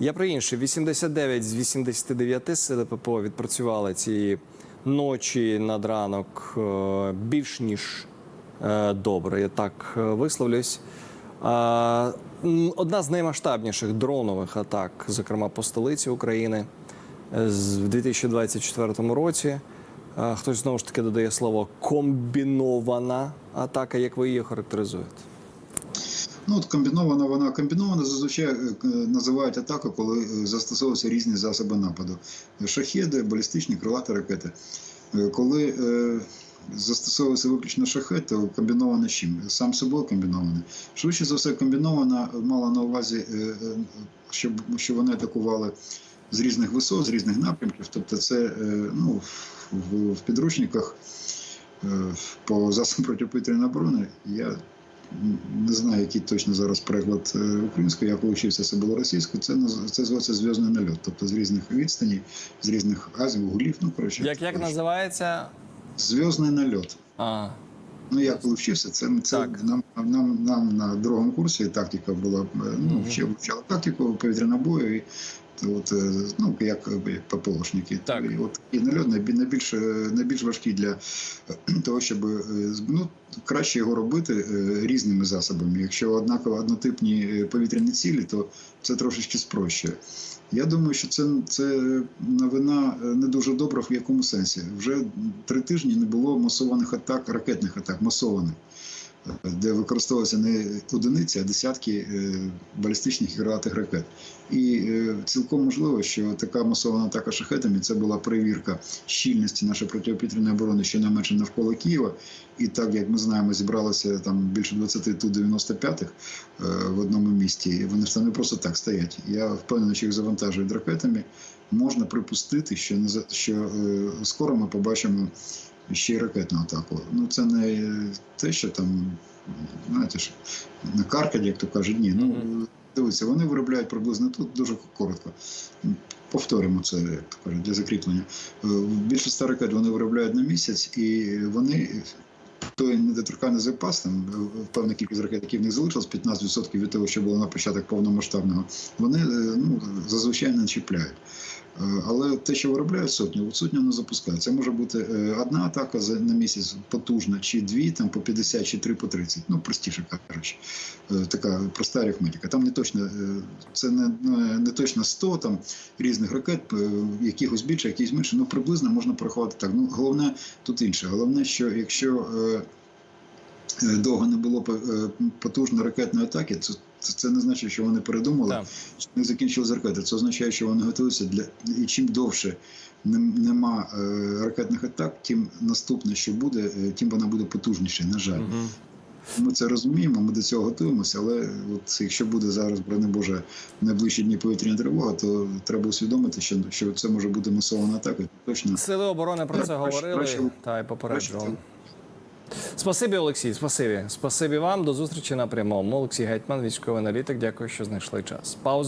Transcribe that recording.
Я про інше. 89 з 89 сили ППО відпрацювали ці ночі над ранок е, більш ніж е, добре. Я так е, висловлюсь. Одна з наймасштабніших дронових атак, зокрема по столиці України, в 2024 році. Хтось знову ж таки додає слово комбінована атака. Як ви її характеризуєте? Ну, от комбінована вона комбінована зазвичай е, називають атаку, коли е, застосовуються різні засоби нападу: шахеди, балістичні, крилаті ракети. Е, Коли застосовується виключно шахет, то комбіноване чим? Сам собою комбіноване. Швидше за все, комбінована мала на увазі, щоб, щоб вони атакували з різних висот, з різних напрямків. Тобто, це ну, в, в підручниках по засобам протиповітряної оборони я не знаю, який точно зараз переклад е, українською, я коли вчився, це було російською, це, це називається зв'язний нальот. Тобто з різних відстаней, з різних азів, гулів, ну коротше. Як, як називається? Зв'язний нальот. А, Ну, я коли вчився, це, це Так. нам, нам, нам на другому курсі тактика була, е, ну, вчив, вчила тактику повітряного бою, і от, е, ну, як, ППОшники. Так. І, от, і нальот найбільш, е, найбільш важкий для е, того, щоб ну, краще його робити різними засобами. Якщо однаково однотипні повітряні цілі, то це трошечки спрощує. Я думаю, що це, це новина не дуже добра в якому сенсі. Вже три тижні не було масованих атак, ракетних атак, масованих, де використовувалися не одиниці, а десятки е, балістичних і крилатих ракет. І е, цілком можливо, що така масована атака шахетами це була перевірка щільності нашої протиповітряної оборони щонайменше навколо Києва. І так як ми знаємо, зібралося там більше 20 ту 95-х е, в одному місті. Вони ж там не просто так стоять. Я впевнений, що їх завантажують ракетами. Можна припустити, що не що е, скоро ми побачимо ще й ракетну атаку. Ну це не те, що там знаєте ж на каркаді, як то кажуть, ні. Ну дивіться, вони виробляють приблизно тут дуже коротко. Повторимо це, як то кажуть, для закріплення. Е, Більше ста ракет вони виробляють на місяць, і вони той недоторканий запас, там е, певна кількість ракет, які в них залишилось, 15% від того, що було на початок повномасштабного, вони е, ну, зазвичай не чіпляють. Е, Але те, що виробляють сотню, от сотню не запускають. Це може бути е, одна атака на місяць потужна, чи дві, там по 50, чи три по 30. Ну простіше кажучи, Е, така проста арифметика. Там не точно це не, не- точно 100 там різних ракет, якихось більше, якихось менше. Ну приблизно можна порахувати так. Ну головне тут інше. Головне, що якщо довго не було е, потужної ракетної атаки, це, це, це не значить, що вони передумали, Так. що не закінчили з ракети. Це означає, що вони готуються для і чим довше нема е, ракетних атак, тим наступне, що буде, е, тим вона буде потужніше. На жаль, Мгм. ми це розуміємо, ми до цього готуємося. Але от якщо буде зараз, брони Боже, найближчі дні повітряна тривога, то треба усвідомити, що, що це може бути масована атака. Точно Сили оборони про це говорили краще- та й попереджували. Спасибі, Олексій. Спасибі. Спасибі вам. До зустрічі на прямому. Олексій Гетьман, військовий аналітик. Дякую, що знайшли час. Пауза.